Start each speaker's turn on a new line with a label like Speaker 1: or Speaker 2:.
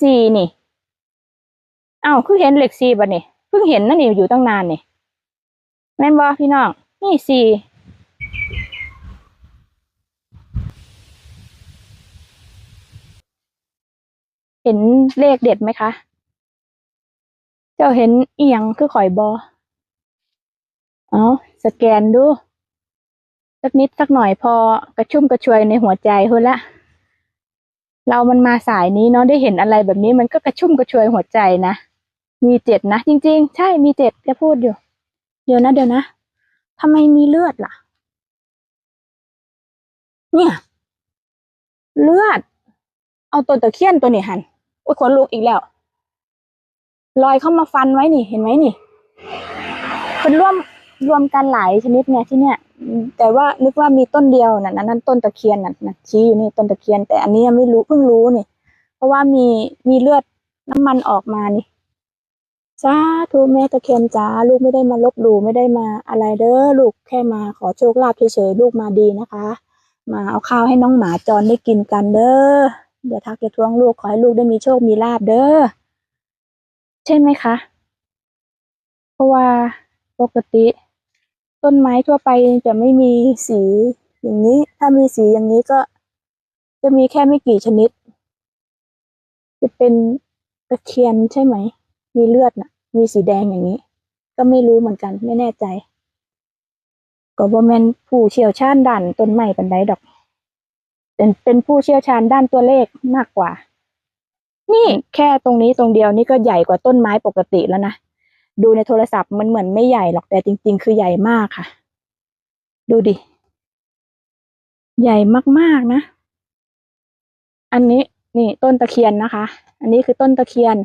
Speaker 1: สี่นี่เอ้าคือเห็นเลขสี่บัดนี่เพิ่งเห็นนั่นนี่อยู่ตั้งนานเนี่ยแม่นบอพี่น้องนี่สี่เห็นเลขเด็ดไหมคะ เจ้าเห็นเอียงคือข่อยบอเอาสแกนดู สักนิดสักหน่อยพอกระชุ่มกระชวยในหัวใจเฮ้ละ เรามันมาสายนี้เนาะได้เห็นอะไรแบบนี้มันก็กระชุ่มกระชวยหัวใจนะ มีเจ็ดนะ จริง ๆ ใช่มีเจ็ดแกพูดอยู่ เดี๋ยวนะเดี๋ยวนะทำไมมีเลือดล่ะ เนี่ย เลือด เอาตัวตะเคียนตัวนี้หันโอ้ยขนลุกอีกแล้วลอยเข้ามาฟันไว้นี่เห็นไหมนี่เป็นร่วม รวมกันหลายชนิดไงที่เนี่ยแต่ว่านึกว่ามีต้นเดียวน่ะนั่นนั่นต้นตะเคียนน่ะนะชี้อยู่นี่ต้นตะเคียน แต่อันนี้ยังไม่รู้เพิ่งรู้นี่ เพราะว่ามีมีเลือดน้ำมันออกมานี่สาธุแม่ตะเคียนจ้าลูกไม่ได้มาลบหลู่ไม่ได้มาอะไรเด้อลูกแค่มาขอโชคลาภเฉยๆลูกมาดีนะคะ มาเอาข้าวให้น้องหมาจรได้กินกันเด้ออย่าทักอย่าทวงลูกขอให้ลูกได้มีโชคมีลาบเด้อใช่ไหมคะ เพราะว่าปกติ ต้นไม้ทั่วไปจะไม่มีสีอย่างนี้ ถ้ามีสีอย่างนี้ก็จะมีแค่ไม่กี่ชนิด จะเป็นตะเคียนใช่ไหม มีเลือดน่ะ มีสีแดงอย่างนี้ ก็ไม่รู้เหมือนกัน ไม่แน่ใจ ก็บ่แมนผู้เชี่ยวชาญด้านต้นไม้ปันใดดอก เป็นเป็นผู้เชี่ยวชาญด้านตัวเลขมากกว่า นี่แค่ตรงนี้ตรงเดียวนี่ก็ใหญ่กว่าต้นไม้ปกติแล้วนะ ดูในโทรศัพท์มันเหมือนไม่ใหญ่หรอกแต่จริง ๆ คือใหญ่มากค่ะ ดูดิ ใหญ่มากๆนะ อันนี้นี่ต้นตะเคียนนะคะ อันนี้คือต้นตะเคียน